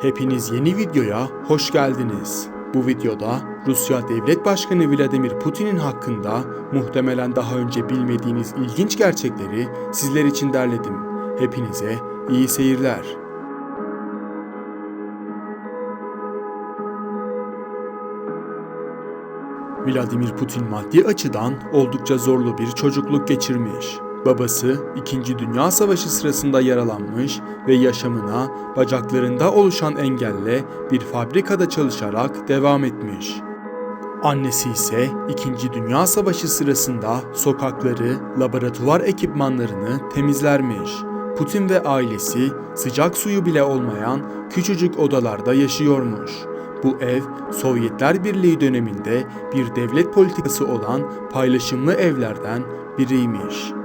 Hepiniz yeni videoya hoş geldiniz. Bu videoda Rusya Devlet Başkanı Vladimir Putin'in hakkında muhtemelen daha önce bilmediğiniz ilginç gerçekleri sizler için derledim. Hepinize iyi seyirler. Vladimir Putin maddi açıdan oldukça zorlu bir çocukluk geçirmiş. Babası 2. Dünya Savaşı sırasında yaralanmış ve yaşamına bacaklarında oluşan engelle bir fabrikada çalışarak devam etmiş. Annesi ise 2. Dünya Savaşı sırasında sokakları, laboratuvar ekipmanlarını temizlermiş. Putin ve ailesi sıcak suyu bile olmayan küçücük odalarda yaşıyormuş. Bu ev Sovyetler Birliği döneminde bir devlet politikası olan paylaşımlı evlerden biriymiş.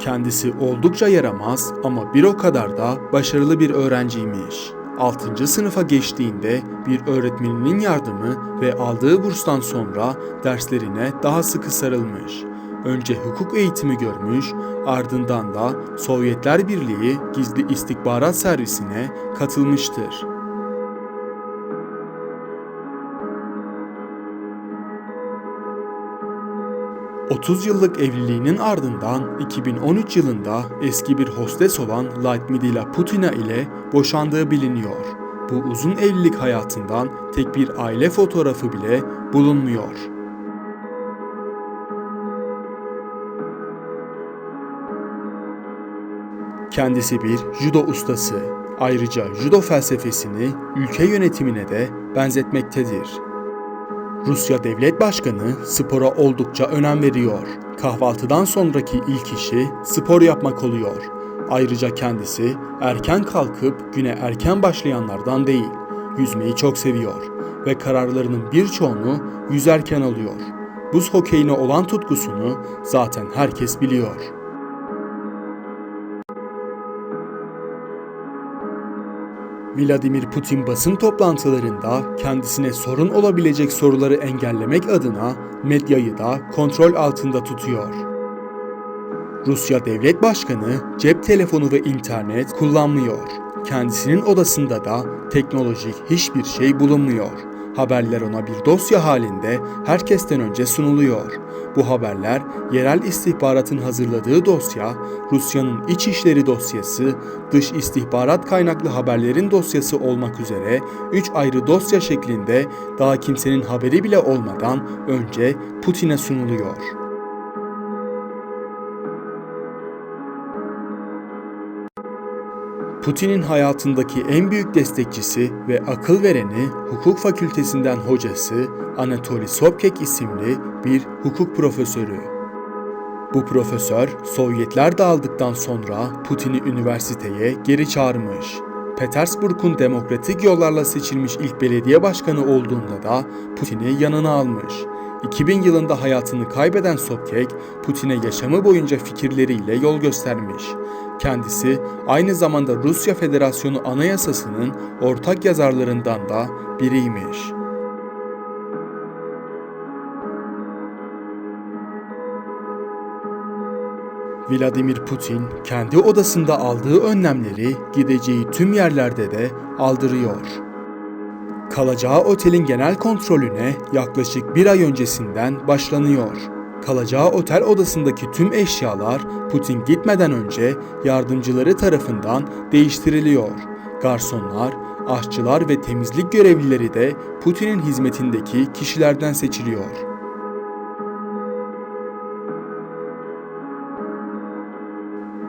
Kendisi oldukça yaramaz ama bir o kadar da başarılı bir öğrenciymiş. 6. sınıfa geçtiğinde bir öğretmeninin yardımı ve aldığı burstan sonra derslerine daha sıkı sarılmış. Önce hukuk eğitimi görmüş, ardından da Sovyetler Birliği Gizli İstihbarat Servisine katılmıştır. ...30 yıllık evliliğinin ardından 2013 yılında eski bir hostes olan Lyudmila Putina ile boşandığı biliniyor. Bu uzun evlilik hayatından tek bir aile fotoğrafı bile bulunmuyor. Kendisi bir judo ustası. Ayrıca judo felsefesini ülke yönetimine de benzetmektedir. Rusya Devlet Başkanı spora oldukça önem veriyor. Kahvaltıdan sonraki ilk işi spor yapmak oluyor. Ayrıca kendisi erken kalkıp güne erken başlayanlardan değil. Yüzmeyi çok seviyor ve kararlarının birçoğunu yüzerken alıyor. Buz hokeyine olan tutkusunu zaten herkes biliyor. Vladimir Putin basın toplantılarında kendisine sorun olabilecek soruları engellemek adına medyayı da kontrol altında tutuyor. Rusya Devlet Başkanı cep telefonu ve internet kullanmıyor. Kendisinin odasında da teknolojik hiçbir şey bulunmuyor. Haberler ona bir dosya halinde herkesten önce sunuluyor. Bu haberler yerel istihbaratın hazırladığı dosya, Rusya'nın iç işleri dosyası, dış istihbarat kaynaklı haberlerin dosyası olmak üzere 3 ayrı dosya şeklinde daha kimsenin haberi bile olmadan önce Putin'e sunuluyor. Putin'in hayatındaki en büyük destekçisi ve akıl vereni hukuk fakültesinden hocası Anatoly Sobchak isimli bir hukuk profesörü. Bu profesör Sovyetler dağıldıktan sonra Putin'i üniversiteye geri çağırmış. Petersburg'un demokratik yollarla seçilmiş ilk belediye başkanı olduğunda da Putin'i yanına almış. 2000 yılında hayatını kaybeden Sobchak, Putin'e yaşamı boyunca fikirleriyle yol göstermiş. Kendisi aynı zamanda Rusya Federasyonu Anayasası'nın ortak yazarlarından da biriymiş. Vladimir Putin kendi odasında aldığı önlemleri gideceği tüm yerlerde de aldırıyor. Kalacağı otelin genel kontrolüne yaklaşık bir ay öncesinden başlanıyor. Kalacağı otel odasındaki tüm eşyalar Putin gitmeden önce yardımcıları tarafından değiştiriliyor. Garsonlar, aşçılar ve temizlik görevlileri de Putin'in hizmetindeki kişilerden seçiliyor.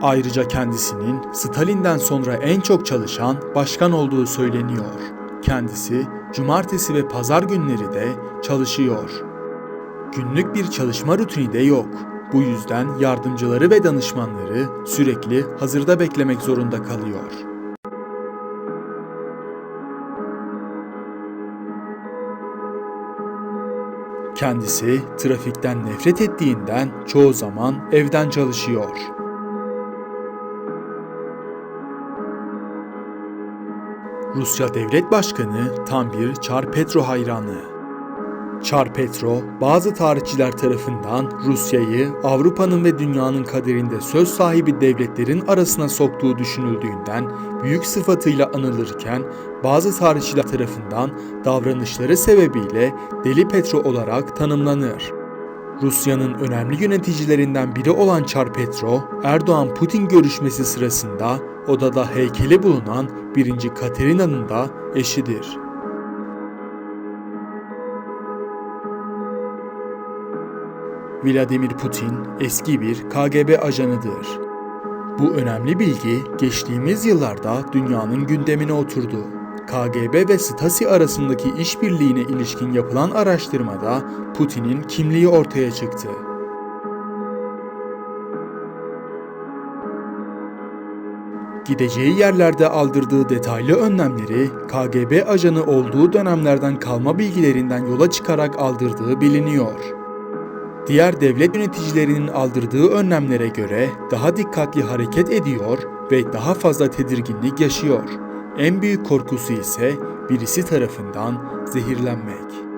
Ayrıca kendisinin Stalin'den sonra en çok çalışan başkan olduğu söyleniyor. Kendisi cumartesi ve pazar günleri de çalışıyor. Günlük bir çalışma rutini de yok. Bu yüzden yardımcıları ve danışmanları sürekli hazırda beklemek zorunda kalıyor. Kendisi trafikten nefret ettiğinden çoğu zaman evden çalışıyor. Rusya Devlet Başkanı tam bir Çar Petro hayranı. Çar Petro, bazı tarihçiler tarafından Rusya'yı Avrupa'nın ve dünyanın kaderinde söz sahibi devletlerin arasına soktuğu düşünüldüğünden büyük sıfatıyla anılırken, bazı tarihçiler tarafından davranışları sebebiyle Deli Petro olarak tanımlanır. Rusya'nın önemli yöneticilerinden biri olan Çar Petro, Erdoğan-Putin görüşmesi sırasında odada heykeli bulunan 1. Katerina'nın da eşidir. Vladimir Putin eski bir KGB ajanıdır. Bu önemli bilgi geçtiğimiz yıllarda dünyanın gündemine oturdu. KGB ve Stasi arasındaki işbirliğine ilişkin yapılan araştırmada Putin'in kimliği ortaya çıktı. Gideceği yerlerde aldırdığı detaylı önlemleri KGB ajanı olduğu dönemlerden kalma bilgilerinden yola çıkarak aldırdığı biliniyor. Diğer devlet yöneticilerinin aldırdığı önlemlere göre daha dikkatli hareket ediyor ve daha fazla tedirginlik yaşıyor. En büyük korkusu ise birisi tarafından zehirlenmek.